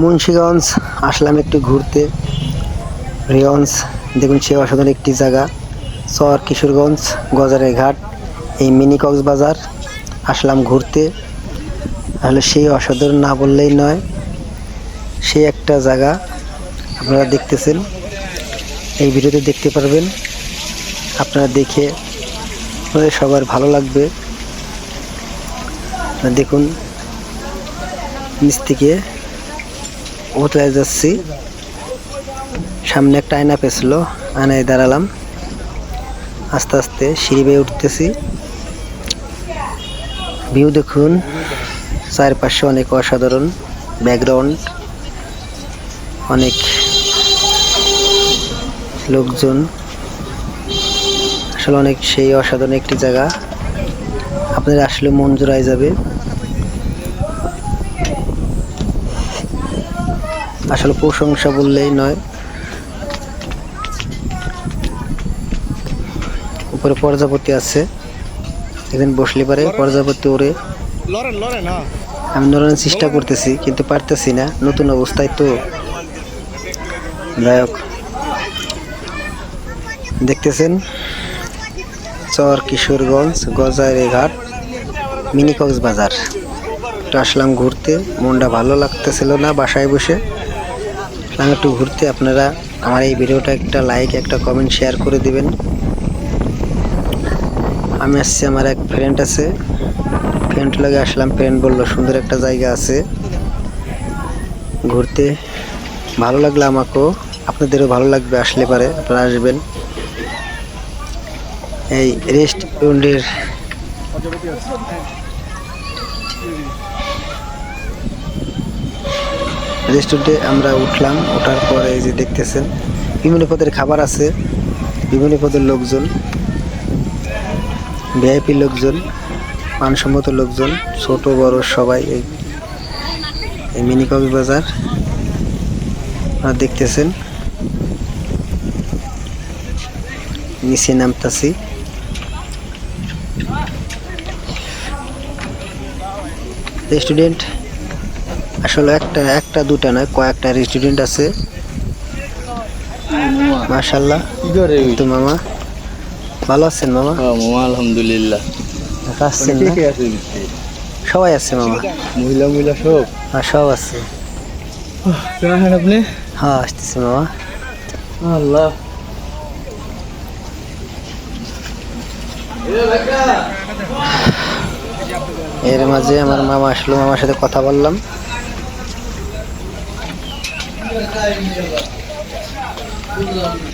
মুন্সীগঞ্জ, আসলাম একটু ঘুরতে। রিয়ঞ্জ দেখুন সে অসাধারণ একটি জায়গা। চর, কিশোরগঞ্জ গজারের ঘাট, এই মিনি কক্সবাজার। আসলাম ঘুরতে। তাহলে সেই অসাধারণ না বললেই নয়, সেই একটা জায়গা আপনারা দেখতেছেন। এই ভিডিওতে দেখতে পারবেন। আপনারা দেখে আপনাদের সবার ভালো লাগবে। দেখুন নিচ থেকে উতরে যাচ্ছি? সামনে একটা আয়না পেছিল আয়নায় দাঁড়ালাম। আস্তে আস্তে সিঁড়ি বেয়ে উঠতেছি। ভিউ দেখুন, চারপাশে অনেক অসাধারণ ব্যাকগ্রাউন্ড, অনেক লোকজন। আসলে অনেক সেই অসাধারণ একটি জায়গা। আপনাদের আসলে মন জোড়ায় যাবে। আসলে প্রশংসা বললেই নয়। উপরে প্রজাপতি আছে। এখানে বসলে পারে প্রজাপতি ওরে। হ্যাঁ। আমি নড়ানোর চেষ্টা করতেছি কিন্তু পারতেছি না। নতুন অবস্থায় তো। যাই দেখতেছেন? চর কিশোরগঞ্জ গজারে ঘাট মিনি কক্সবাজার তো আসলাম ঘুরতে। মনটা ভালো লাগতেছিল না বাসায় বসে। একটু ঘুরতে আপনারা আমার এই ভিডিওটা একটা লাইক একটা কমেন্ট শেয়ার করে দিবেন। আমি আসছি, আমার এক ফ্রেন্ড আছে। ফ্রেন্ড লাগে আসলাম ফ্রেন্ড বলল, সুন্দর একটা জায়গা আছে। ঘুরতে ভালো লাগল আমাকেও। আপনাদেরও ভালো লাগবে, আসলে পারে, আপনারা আসবেন। এই রেস্টুরেন্টের রেস্টুরেন্টে আমরা উঠলাম, ওঠার পরে এই যে দেখতেছেন, বিভিন্ন পদের খাবার আছে, বিভিন্ন পদের লোকজন ভিআইপি লোকজন, মানসম্মত লোকজন, ছোট, বড় সবাই এই এই মিনি বাজার, আপনারা দেখতেছেন। নিচে নামতাছি। রেস্টুরেন্ট আসলে একটা একটা দুটা নয় কয়েকটা রেস্টুরেন্ট আছে। মাশাল্লাহ তো মামা ভালো আছেন মামা? হ্যাঁ মামা আলহামদুলিল্লাহ। আসছেন? সবাই আছে মামা। মহিলা মহিলা সব? হ্যাঁ সব আছে। আপনি? হ্যাঁ আসতেছে মামা। আল্লাহ। এর মাঝে আমার মামা আসলো মামার সাথে কথা বললাম। 这个待遇这个这个